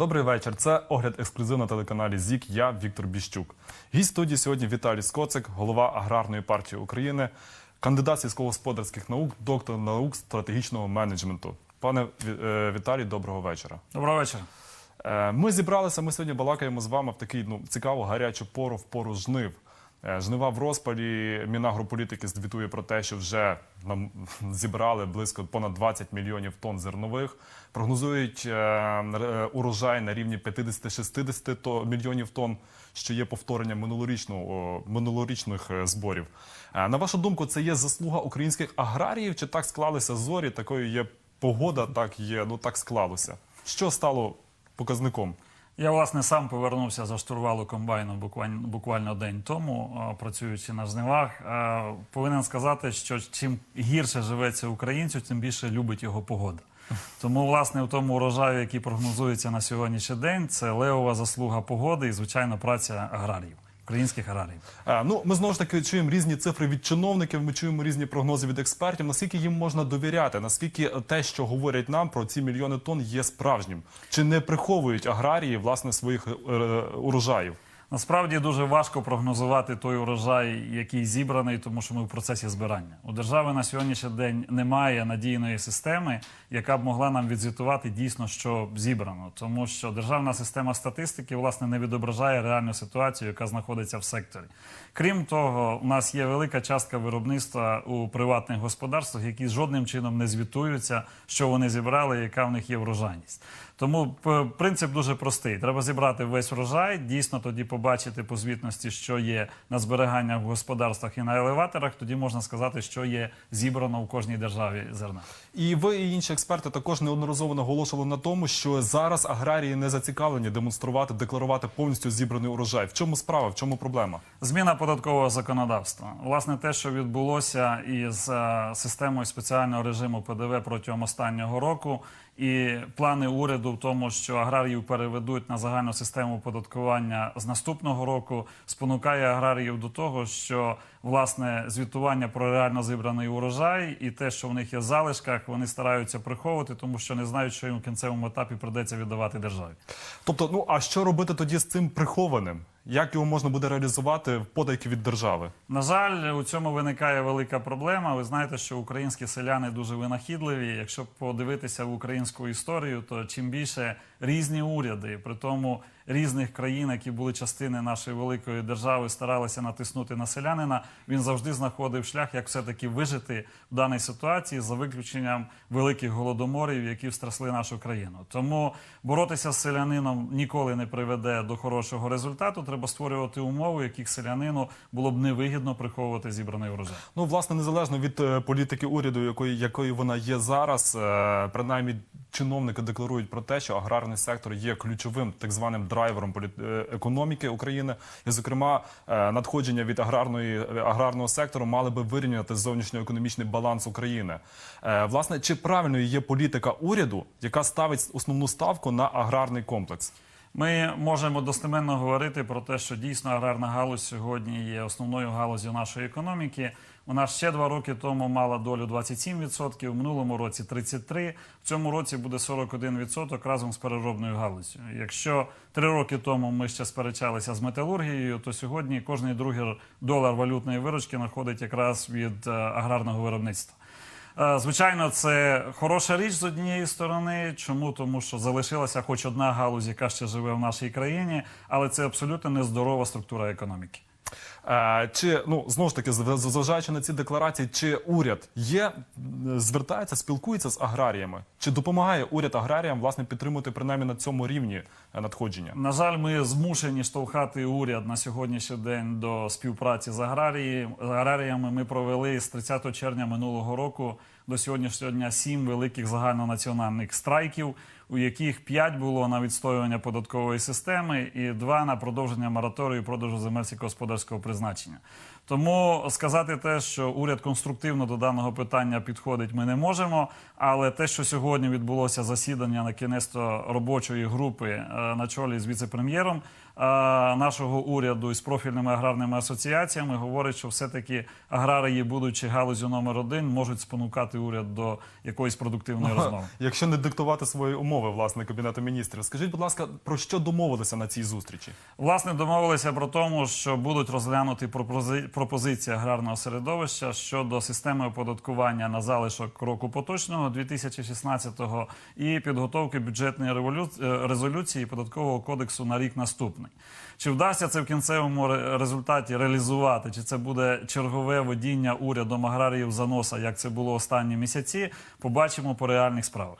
Добрий вечір. Це огляд ексклюзив на телеканалі ЗІК. Я Віктор Біщук. Гість студії сьогодні Віталій Скоцик, голова аграрної партії України, кандидат сільськогосподарських наук, доктор наук стратегічного менеджменту. Пане е, Віталій, доброго вечора. Доброго вечора. Е, Ми зібралися. Ми сьогодні балакаємо з вами в такий ну цікаву гарячу пору в пору жнив. Е, Жнива в розпалі. Мінагрополітики звітує про те, що вже нам зібрали близько понад 20 мільйонів тонн зернових. Прогнозують е, урожай на рівні 50-60 то- мільйонів тонн, що є повторенням минулорічного минулорічних е, зборів. Е, На вашу думку, це є заслуга українських аграріїв? Чи так склалися зорі? Такою є погода, так є. Ну так склалося. Що стало показником? Я власне сам повернувся за штурвалу комбайну буквально, буквально день тому, працюючи на жнивах. Повинен сказати, що чим гірше живеться українцю, тим більше любить його погода. Тому, власне, в тому урожаю, який прогнозується на сьогоднішній день, це левова заслуга погоди і, звичайно, праця аграріїв, українських аграріїв. Е, Ну, ми знову ж таки чуємо різні цифри від чиновників, ми чуємо різні прогнози від експертів. Наскільки їм можна довіряти? Наскільки те, що говорять нам про ці мільйони тонн, є справжнім? Чи не приховують аграрії власне своїх е, урожаїв? Насправді дуже важко прогнозувати той урожай, який зібраний, тому що ми в процесі збирання. У держави на сьогоднішній день немає надійної системи, яка б могла нам відзвітувати дійсно, що зібрано, тому що державна система статистики власне не відображає реальну ситуацію, яка знаходиться в секторі. Крім того, у нас є велика частка виробництва у приватних господарствах, які жодним чином не звітуються, що вони зібрали, яка в них є врожайність. Тому принцип дуже простий. Треба зібрати весь врожай, дійсно тоді побачити по звітності, що є на зберіганнях в господарствах і на елеваторах. Тоді можна сказати, що є зібрано в кожній державі зерна. І ви і інші експерти також неодноразово наголошували на тому, що зараз аграрії не зацікавлені демонструвати, декларувати повністю зібраний урожай. В чому справа? В чому проблема? Зміна податкового законодавства. Власне, те, що відбулося із е, системою спеціального режиму ПДВ протягом останнього року, і плани уряду в тому, що аграріїв переведуть на загальну систему оподаткування з наступного року, спонукає аграріїв до того, що власне звітування про реально зібраний урожай і те, що в них є в залишках, вони стараються приховувати, тому що не знають, що їм в кінцевому етапі придеться віддавати державі. Тобто, ну а що робити тоді з цим прихованим? Як його можна буде реалізувати в подайки від держави? На жаль, у цьому виникає велика проблема. Ви знаєте, що українські селяни дуже винахідливі. Якщо подивитися в українську історію, то чим більше різні уряди, при тому різних країн, які були частини нашої великої держави, старалися натиснути на селянина, він завжди знаходив шлях, як все-таки вижити в даній ситуації за виключенням великих голодоморів, які встрасли нашу країну. Тому боротися з селянином ніколи не приведе до хорошого результату. Треба створювати умови, яких селянину було б невигідно приховувати зібраний урожай. Ну, власне, незалежно від е, політики уряду, якої, якою вона є зараз, е, принаймні чиновники декларують про те, що аграрний сектор є ключовим так званим драйвером е, економіки України. І, зокрема, е, надходження від аграрної е, аграрного сектору мали би вирівняти зовнішньоекономічний баланс України. Власне, чи правильною є політика уряду, яка ставить основну ставку на аграрний комплекс? Ми можемо достеменно говорити про те, що дійсно аграрна галузь сьогодні є основною галузю нашої економіки. Вона ще два роки тому мала долю 27%, в минулому році 33%, в цьому році буде 41% разом з переробною галузю. Якщо три роки тому ми ще сперечалися з металургією, то сьогодні кожний другий долар валютної виручки знаходить якраз від е, аграрного виробництва. Е, Звичайно, це хороша річ з однієї сторони. Чому? Тому що залишилася хоч одна галузь, яка ще живе в нашій країні, але це абсолютно нездорова структура економіки. Е, Чи ну знову ж таки, зважаючи на ці декларації, чи уряд є звертається, спілкується з аграріями? Чи допомагає уряд аграріям власне підтримувати принаймні на цьому рівні е, надходження? На жаль, ми змушені штовхати уряд на сьогоднішній день до співпраці з аграріями. Ми провели з 30 червня минулого року до сьогоднішнього дня сім великих загальнонаціональних страйків, у яких п'ять було на відстоювання податкової системи і два на продовження мораторію продажу земель сільськогосподарського призначення. Тому сказати те, що уряд конструктивно до даного питання підходить, ми не можемо. Але те, що сьогодні відбулося засідання на кінець робочої групи е, на чолі з віце-прем'єром нашого уряду і з профільними аграрними асоціаціями, говорить, що все-таки аграрії, будучи галузю номер один, можуть спонукати уряд до якоїсь продуктивної розмови. Якщо не диктувати свої умови, власне, кабінету міністрів, скажіть, будь ласка, про що домовилися на цій зустрічі? Власне, домовилися про тому, що будуть розглянуті пропози- пропозиції аграрного середовища щодо системи оподаткування на залишок року поточного 2016-го і підготовки бюджетної е, резолюції податкового кодексу на рік наступний. Чи вдасться це в кінцевому результаті реалізувати? Чи це буде чергове водіння урядом аграріїв за носа, як це було останні місяці? Побачимо по реальних справах.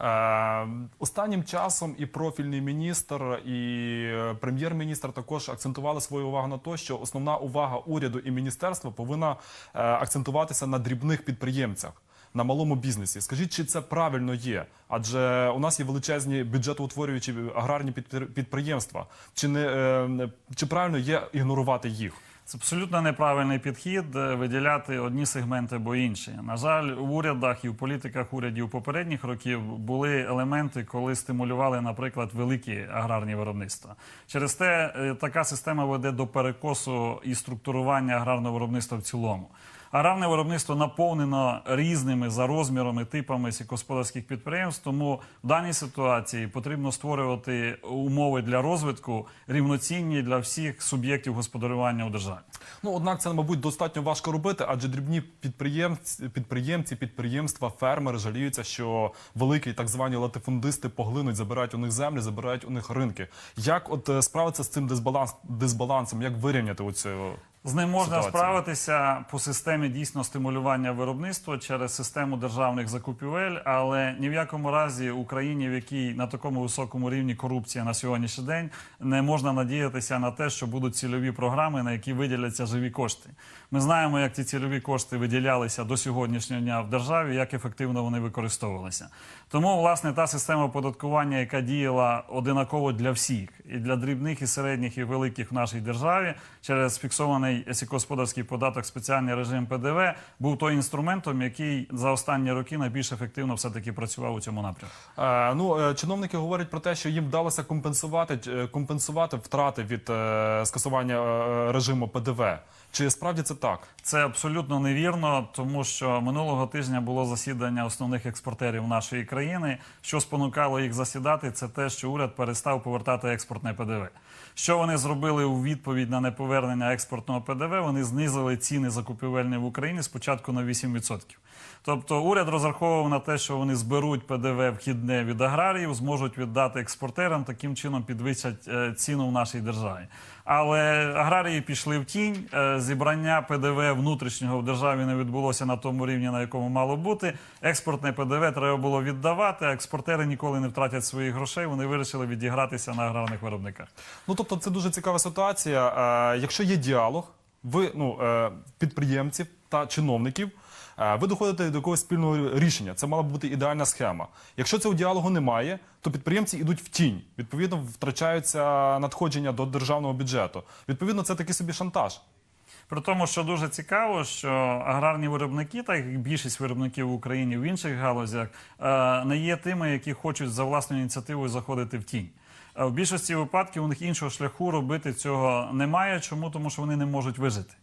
Е, останнім часом і профільний міністр, і е, прем'єр-міністр також акцентували свою увагу на те, що основна увага уряду і міністерства повинна е, акцентуватися на дрібних підприємцях. На малому бізнесі, скажіть, чи це правильно є? Адже у нас є величезні бюджетоутворюючі аграрні підпри- підприємства. Чи не е, чи правильно є ігнорувати їх? Це абсолютно неправильний підхід е, виділяти одні сегменти або інші. На жаль, в урядах і в політиках урядів попередніх років були елементи, коли стимулювали, наприклад, великі аграрні виробництва. Через те е, така система веде до перекосу і структурування аграрного виробництва в цілому. Аграрне виробництво наповнено різними за розмірами типами сільськогосподарських підприємств. Тому в даній ситуації потрібно створювати умови для розвитку рівноцінні для всіх суб'єктів господарювання у державі. Ну однак це мабуть достатньо важко робити, адже дрібні підприємці, підприємці, підприємства, фермери жаліються, що великі так звані латифундисти поглинуть, забирають у них землі, забирають у них ринки. Як от е, справитися з цим дисбаланс, дисбалансом? Як вирівняти оцю З ним можна ситуацію? справитися по системі дійсно стимулювання виробництва через систему державних закупівель, але ні в якому разі Україні, в якій на такому високому рівні корупція на сьогоднішній день, не можна надіятися на те, що будуть цільові програми, на які виділяться живі кошти. Ми знаємо, як ці цільові кошти виділялися до сьогоднішнього дня в державі, як ефективно вони використовувалися. Тому, власне, та система оподаткування, яка діяла одинаково для всіх, і для дрібних, і середніх, і великих в нашій державі, через фіксований сільськогосподарський податок, спеціальний режим ПДВ, був той інструментом, який за останні роки найбільш ефективно все таки працював у цьому напрямку. Е, ну, е, чиновники говорять про те, що їм вдалося компенсувати, е, компенсувати втрати від е, скасування е, режиму ПДВ. Чи справді це так? Це абсолютно невірно, тому що минулого тижня було засідання основних експортерів нашої країни. Що спонукало їх засідати, це те, що уряд перестав повертати експортне ПДВ. Що вони зробили у відповідь на неповернення експортного ПДВ? Вони знизили ціни закупівельні в Україні спочатку на 8%. Тобто уряд розраховував на те, що вони зберуть ПДВ вхідне від аграріїв, зможуть віддати експортерам, таким чином підвищать е, ціну в нашій державі. Але аграрії пішли в тінь. е, Зібрання ПДВ внутрішнього в державі не відбулося на тому рівні, на якому мало бути. Експортне ПДВ треба було віддавати. А експортери ніколи не втратять своїх грошей. Вони вирішили відігратися на аграрних виробниках. Ну тобто, це дуже цікава ситуація. Е, якщо є діалог, ви ну підприємців та чиновників. Е, Ви доходите до якогось спільного рішення. Це мала б бути ідеальна схема. Якщо цього діалогу немає, то підприємці йдуть в тінь. Відповідно, втрачаються надходження до державного бюджету. Відповідно, це такий собі шантаж. При тому, що дуже цікаво, що аграрні виробники, так як більшість виробників в Україні в інших галузях, е, не є тими, які хочуть за власною ініціативою заходити в тінь. Е, В більшості випадків у них іншого шляху робити цього немає. Чому? Тому що вони не можуть вижити.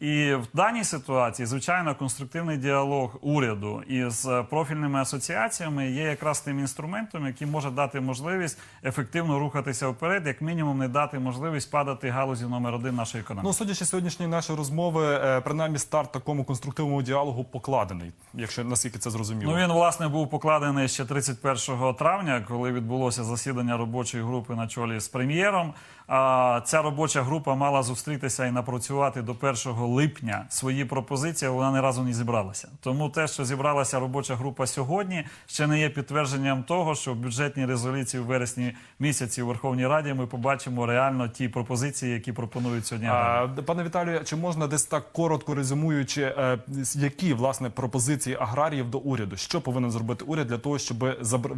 І в даній ситуації, звичайно, конструктивний діалог уряду із е, профільними асоціаціями є якраз тим інструментом, який може дати можливість ефективно рухатися вперед, як мінімум, не дати можливість падати галузі номер один нашої економіки. Ну, судячи з сьогоднішньої нашої розмови, е, принаймні старт такому конструктивному діалогу покладений, якщо наскільки це зрозуміло. Ну він власне був покладений ще 31 травня, коли відбулося засідання робочої групи на чолі з прем'єром. А ця робоча група мала зустрітися і напрацювати до 1 липня свої пропозиції, але вона ні разу не зібралася. Тому те, що зібралася робоча група сьогодні, ще не є підтвердженням того, що в бюджетній резолюції в вересні місяці у Верховній Раді ми побачимо реально ті пропозиції, які пропонують сьогодні. А, пане Віталію, чи можна десь так коротко резюмуючи, е, які власне пропозиції аграріїв до уряду? Що повинен зробити уряд для того, щоб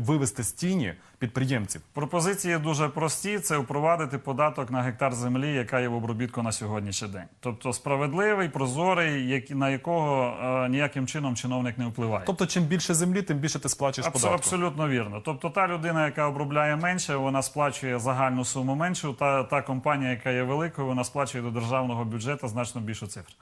вивести з тіні підприємців? Пропозиції дуже прості: це впровадити податок на гектар землі, яка є в обробітку на сьогоднішній день. Тобто справедливо. Справедливий, прозорий, як- на якого е, ніяким чином чиновник не впливає. Тобто, чим більше землі, тим більше ти сплачуєш Абсо- податку. Абсолютно вірно. Тобто та людина, яка обробляє менше, вона сплачує загальну суму меншу. Та, та компанія, яка є великою, вона сплачує до державного бюджету значно більшу цифру.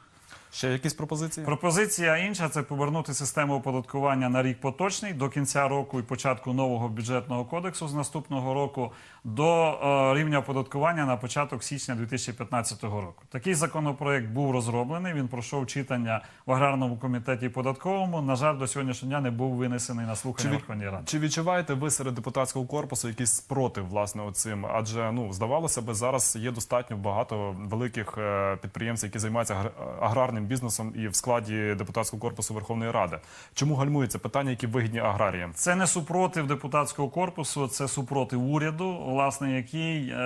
Ще якісь пропозиції? Пропозиція інша це повернути систему оподаткування на рік поточний до кінця року і початку нового бюджетного кодексу з наступного року до е, рівня оподаткування на початок січня 2015 року. Такий законопроект був розроблений. Він пройшов читання в аграрному комітеті і податковому. На жаль, до сьогоднішнього дня не був винесений на слухання від- Верховної Ради. Чи відчуваєте ви серед депутатського корпусу якийсь спротив власне оцим? Адже ну здавалося би, зараз є достатньо багато великих е, підприємців, які займаються агр- аграрним бізнесом і в складі депутатського корпусу Верховної Ради. Чому гальмується питання, які вигідні аграріям? Це не супротив депутатського корпусу, це супротив уряду, власне, який е,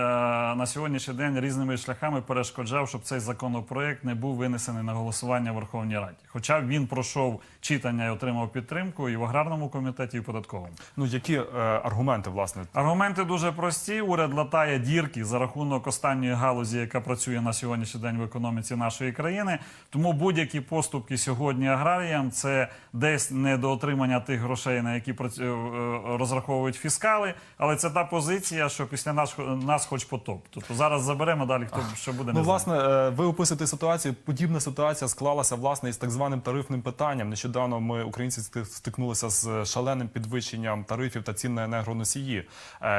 на сьогоднішній день різними шляхами перешкоджав, щоб цей законопроект не був винесений на голосування в Верховній Раді. Хоча він пройшов читання і отримав підтримку і в аграрному комітеті, і в податковому. Ну які е, аргументи власне? Аргументи дуже прості. Уряд латає дірки за рахунок останньої галузі, яка працює на сьогоднішній день в економіці нашої країни. Тому будь-які поступки сьогодні аграріям це десь недоотримання тих грошей, на які е, е, розраховують фіскали. Але це та позиція, що після нас, нас хоч потоп. Тобто зараз заберемо далі, хто що буде не Ну, власне, е, ви описуєте ситуацію. Подібна ситуація склалася власне із так званим тарифним питанням. Нещодавно ми, українці, сти- стикнулися з шаленим підвищенням тарифів та цін на енергоносії.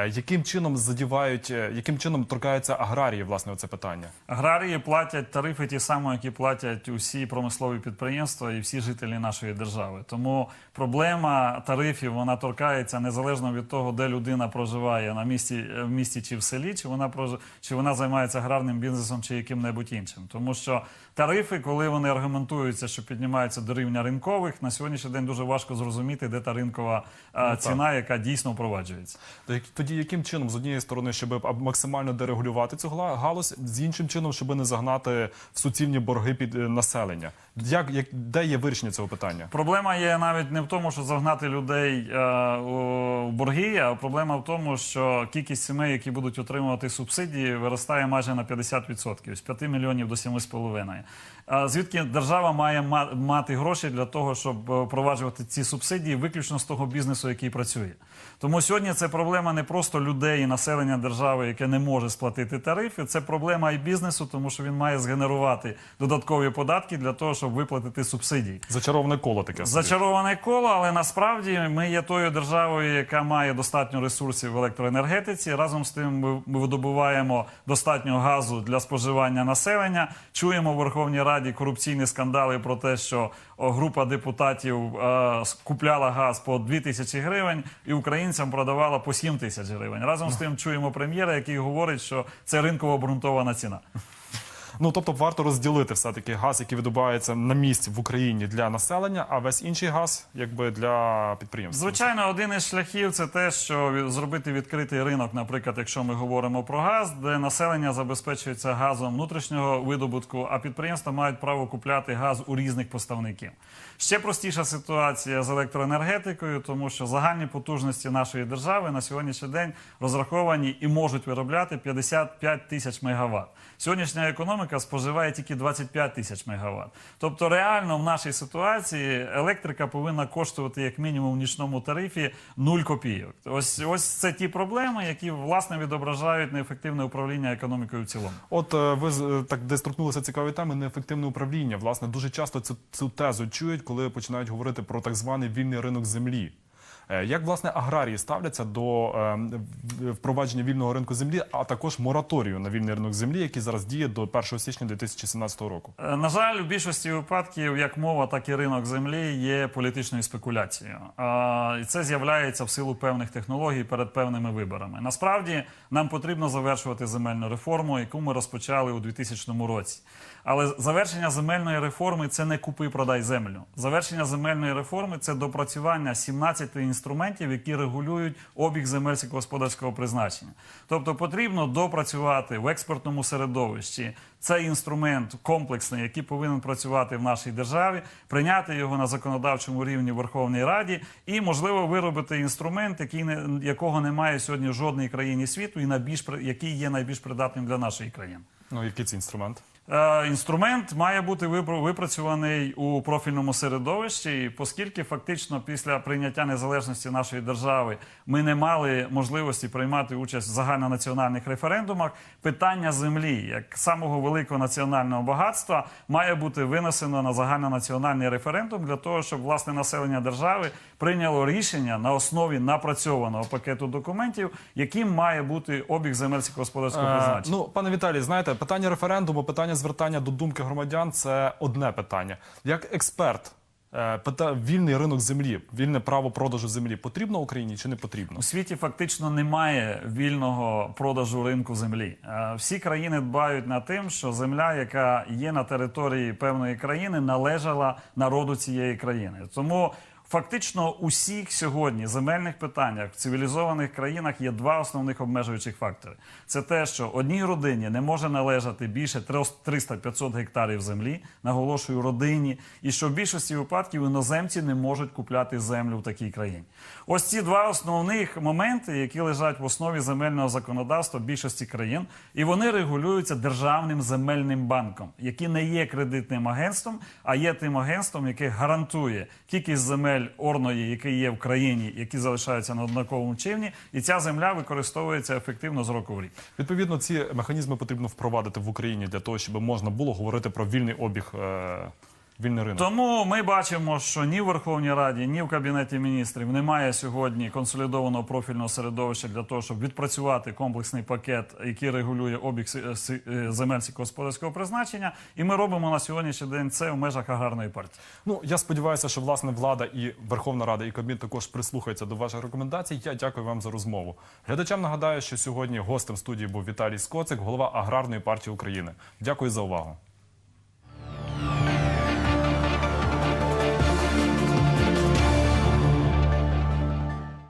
Яким чином задівають, яким чином торкаються аграрії, власне, оце питання? Аграрії платять тарифи ті самі, які платять усі промислові підприємства і всі жителі нашої держави. Тому проблема тарифів вона торкається незалежно від того, де людина проживає на місці в місті чи в селі, чи вона прож... чи вона займається аграрним бізнесом чи яким-небудь іншим. Тому що тарифи, коли вони аргументуються, що піднімаються до рівня ринкових, на сьогоднішній день дуже важко зрозуміти, де та ринкова а, ціна, яка дійсно впроваджується. То Тоді яким чином, з однієї сторони, щоб максимально дерегулювати цю галузь, з іншим чином, щоб не загнати в суцільні борги під е, населення? Як, як де є вирішення цього питання? Проблема є навіть не в тому, що загнати людей е, у борги, а проблема в тому, що кількість сімей, які будуть отримувати субсидії, виростає майже на 50%, з 5 мільйонів до 7,5. А звідки держава має ма- мати гроші для того, щоб е, впроваджувати ці субсидії виключно з того бізнесу, який працює? Тому сьогодні це проблема не просто людей і населення держави, яке не може сплатити тарифи. Це проблема і бізнесу, тому що він має згенерувати додаткові податки для того, щоб виплатити субсидії. Зачароване коло таке. Зачароване коло, але насправді ми є тою державою, яка має достатньо ресурсів в електроенергетиці. Разом з тим, ми, ми видобуваємо достатньо газу для споживання населення. Чуємо в Верховній Раді корупційні скандали про те, що група депутатів е, купляла газ по 2 тисячі гривень і українцям продавала по 7 тисяч гривень. Разом з тим чуємо прем'єра, який говорить, що це ринково обґрунтована ціна. Ну тобто варто розділити все таки газ, який видобувається на місці в Україні для населення, а весь інший газ, якби для підприємств. Звичайно, один із шляхів це те, що зробити відкритий ринок, наприклад, якщо ми говоримо про газ, де населення забезпечується газом внутрішнього видобутку, а підприємства мають право купляти газ у різних поставників. Ще простіша ситуація з електроенергетикою, тому що загальні потужності нашої держави на сьогоднішній день розраховані і можуть виробляти 55 тисяч мегаватт. Сьогоднішня економіка споживає тільки 25 тисяч мегаватт. Тобто, реально в нашій ситуації електрика повинна коштувати як мінімум в нічному тарифі 0 копійок. Ось ось це ті проблеми, які власне відображають неефективне управління економікою в цілому. От е, ви е, так десь торкнулися цікавої теми неефективне управління. Власне, дуже часто цю, цю тезу чують, коли починають говорити про так званий вільний ринок землі. Е, Як власне аграрії ставляться до е, впровадження вільного ринку землі, а також мораторію на вільний ринок землі, який зараз діє до 1 січня 2017 року? Е, На жаль, в більшості випадків як мова, так і ринок землі є політичною спекуляцією. І це з'являється в силу певних технологій перед певними виборами. Насправді нам потрібно завершувати земельну реформу, яку ми розпочали у 2000 році. Але завершення земельної реформи це не купи продай землю. Завершення земельної реформи це допрацювання 17 інструментів, які регулюють обіг земель сільськогосподарського призначення. Тобто потрібно допрацювати в експортному середовищі цей інструмент комплексний, який повинен працювати в нашій державі, прийняти його на законодавчому рівні в Верховній Раді і, можливо, виробити інструмент, який не, якого немає сьогодні в жодній країні світу, і найбільш який є найбільш придатним для нашої країни. Ну який це інструмент? Е, Інструмент має бути випра- випрацьований у профільному середовищі, оскільки фактично після прийняття незалежності нашої держави ми не мали можливості приймати участь в загальнонаціональних референдумах, питання землі як самого великого національного багатства має бути винесено на загальнонаціональний референдум для того, щоб власне населення держави прийняло рішення на основі напрацьованого пакету документів, яким має бути обіг земель сільськогосподарського Е, призначення. Ну, пане Віталій, знаєте, питання референдуму, питання звертання до думки громадян це одне питання. Як експерт, е, пита вільний ринок землі, вільне право продажу землі потрібно Україні чи не потрібно? У світі фактично немає вільного продажу ринку землі. Е, Всі країни дбають над тим, що земля, яка є на території певної країни, належала народу цієї країни. Тому фактично усіх сьогодні земельних питаннях в цивілізованих країнах є два основних обмежуючих фактори: це те, що одній родині не може належати більше 300-500 гектарів землі, наголошую родині, і що в більшості випадків іноземці не можуть купляти землю в такій країні. Ось ці два основних моменти, які лежать в основі земельного законодавства більшості країн, і вони регулюються державним земельним банком, який не є кредитним агентством, а є тим агентством, яке гарантує кількість земель орної, які є в країні, які залишаються на однаковому чині, і ця земля використовується ефективно з року в рік. Відповідно, ці механізми потрібно впровадити в Україні для того, щоб можна було говорити про вільний обіг, е, вільний ринок. Тому ми бачимо, що ні в Верховній Раді, ні в Кабінеті міністрів немає сьогодні консолідованого профільного середовища для того, щоб відпрацювати комплексний пакет, який регулює обіг си- е, земель сільськогосподарського призначення. І ми робимо на сьогоднішній день це в межах аграрної партії. Ну я сподіваюся, що власне влада і Верховна Рада і Кабмін також прислухаються до ваших рекомендацій. Я дякую вам за розмову. Глядачам нагадаю, що сьогодні гостем студії був Віталій Скоцик, голова аграрної партії України. Дякую за увагу.